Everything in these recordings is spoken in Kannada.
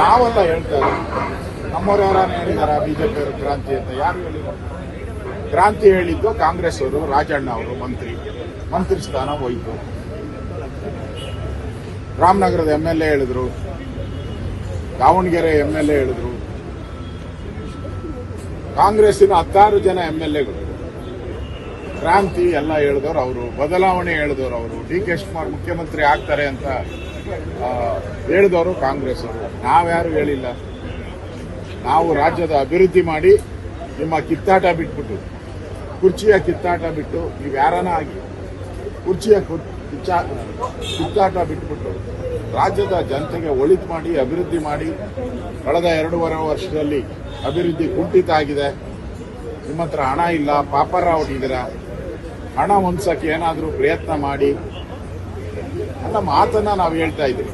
ನಾವೆಲ್ಲ ಹೇಳ್ತಾ ಇದ್ದೀವಿ ನಮ್ಮವ್ರು ಯಾರು ಹೇಳಿದಾರ? ಬಿಜೆಪಿ ಅವರು ಕ್ರಾಂತಿ ಅಂತ. ಯಾರು ಹೇಳಿದ್ರು? ಕ್ರಾಂತಿ ಹೇಳಿದ್ದು ಕಾಂಗ್ರೆಸ್ ಅವರು, ರಾಜಣ್ಣ ಅವರು, ಮಂತ್ರಿ. ಮಂತ್ರಿ ಸ್ಥಾನ ಹೋಯ್ತು. ರಾಮನಗರದ ಎಂ ಎಲ್ ಎ ಹೇಳಿದ್ರು. ದಾವಣಗೆರೆ ಎಂ ಎಲ್ ಎ ಹೇಳಿದ್ರು. ಕಾಂಗ್ರೆಸ್ಸಿನ ಹತ್ತಾರು ಜನ ಎಂ ಎಲ್ ಎಗಳು. ಕ್ರಾಂತಿ ಎಲ್ಲ ಹೇಳಿದವರು ಅವರು, ಬದಲಾವಣೆ ಹೇಳಿದವರು ಅವರು. ಡಿ ಕೆ ಶಿವಕುಮಾರ್ ಮುಖ್ಯಮಂತ್ರಿ ಆಗ್ತಾರೆ ಅಂತ ಹೇಳಿದವರು ಕಾಂಗ್ರೆಸ್. ನಾವ್ಯಾರು ಹೇಳಿಲ್ಲ. ನಾವು ರಾಜ್ಯದ ಅಭಿವೃದ್ಧಿ ಮಾಡಿ ನಿಮ್ಮ ಕಿತ್ತಾಟ ಬಿಟ್ಬಿಟ್ಟು, ಕುರ್ಚಿಯ ಕಿತ್ತಾಟ ಬಿಟ್ಟು, ನೀವು ಯಾರನ ಆಗಿ ಕುರ್ಚಿಯ ಕಿತ್ತಾಟ ಬಿಟ್ಬಿಟ್ಟು ರಾಜ್ಯದ ಜನತೆಗೆ ಒಳಿತು ಮಾಡಿ, ಅಭಿವೃದ್ಧಿ ಮಾಡಿ, ಕಳೆದ ಎರಡೂವರೆ ವರ್ಷದಲ್ಲಿ ಅಭಿವೃದ್ಧಿ ಕುಂಠಿತ ಆಗಿದೆ. ನಿಮ್ಮ ಹತ್ರ ಹಣ ಇಲ್ಲ ಪಾಪರ ಇದ್ದೀರಾ ಹಣ ಹೊಂದ್ಸಕ್ಕೆ ಏನಾದರೂ ಪ್ರಯತ್ನ ಮಾಡಿ ಅನ್ನ ಮಾತನ್ನ ನಾವು ಹೇಳ್ತಾ ಇದ್ದೀವಿ.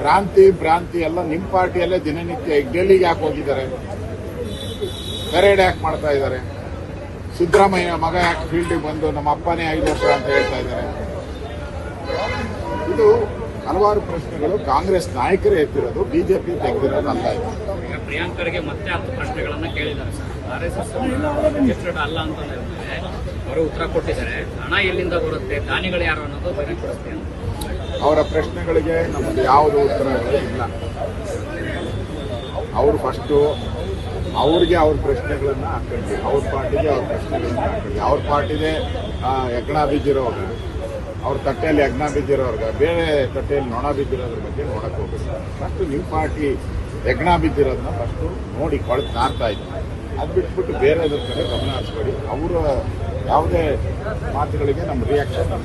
ಕ್ರಾಂತಿ, ಭ್ರಾಂತಿ ಎಲ್ಲ ನಿಮ್ಮ ಪಾರ್ಟಿಯಲ್ಲೇ ದಿನನಿತ್ಯ ಡೆಲ್ಲಿಗೆ ಯಾಕೆ ಹೋಗಿದ್ದಾರೆ? ಪೆರೇಡ್ ಯಾಕೆ ಮಾಡ್ತಾ ಇದ್ದಾರೆ? ಸಿದ್ದರಾಮಯ್ಯ ಮಗ ಯಾಕೆ ಫೀಲ್ಡಿಗೆ ಬಂದು ನಮ್ಮ ಅಪ್ಪನೇ ಐದು ವರ್ಷ ಅಂತ ಹೇಳ್ತಾ ಇದ್ದಾರೆ? ಇದು ಹಲವಾರು ಪ್ರಶ್ನೆಗಳು ಕಾಂಗ್ರೆಸ್ ನಾಯಕರೇ ಎತ್ತಿರೋದು, ಬಿಜೆಪಿ ತೆಗೆದಿರೋದು ಅಂತ ಇದೆ. ಪ್ರಿಯಾಂಕರಿಗೆ ಮತ್ತೆ ಹತ್ತು ಪ್ರಶ್ನೆಗಳನ್ನ ಕೇಳಿದ್ದಾರೆ ಅಂತ ಅವರು ಉತ್ತರ ಕೊಟ್ಟಿದ್ದಾರೆ. ಹಣ ಎಲ್ಲಿಂದ ಬರುತ್ತೆ ದಾನಿಗಳು ಯಾರು ಅನ್ನೋದು ಬಹಿರಂಗಪಡಿಸ್ತೆ ಅಂತ. ಅವರ ಪ್ರಶ್ನೆಗಳಿಗೆ ನಮಗೆ ಯಾವುದು ಉತ್ತರ ಇಲ್ಲ. ಅವರು ಫಸ್ಟು ಅವ್ರಿಗೆ ಅವ್ರ ಪ್ರಶ್ನೆಗಳನ್ನ ಹಾಕೊಂಡ್ವಿ ಅವ್ರ ಪಾರ್ಟಿಗೆ ಅವ್ರ ಪ್ರಶ್ನೆಗಳನ್ನ ಹಾಕೊಂಡ್ವಿ ಅವ್ರ ಪಾರ್ಟಿದೆ ಆ, ಯಜ್ಞ ಬಿದ್ದಿರೋವಾಗ ಅವ್ರ ತಟ್ಟೆಯಲ್ಲಿ ಯಜ್ಞ ಬಿದ್ದಿರೋರ್ಗ ಬೇರೆ ತಟ್ಟೆಯಲ್ಲಿ ನೊಣ ಬಿದ್ದಿರೋದ್ರ ಬಗ್ಗೆ ನೋಡಕ್ ಹೋಗ್ಬೇಕು. ಫಸ್ಟ್ ನಿಮ್ಮ ಪಾರ್ಟಿ ಯಜ್ಞ ಬಿದ್ದಿರೋದನ್ನ ಫಸ್ಟು ನೋಡಿ ಕೊಳತು ನಾರ್ತಾ ಅದು ಬಿಟ್ಬಿಟ್ಟು ಬೇರೆ ಕಡೆ ಗಮನ ಹರಿಸ್ಬೇಡಿ. ಅವರ ಯಾವುದೇ ಮಾತುಗಳಿಗೆ ನಮ್ಮ ರಿಯಾಕ್ಷನ್ ಇಲ್ಲ.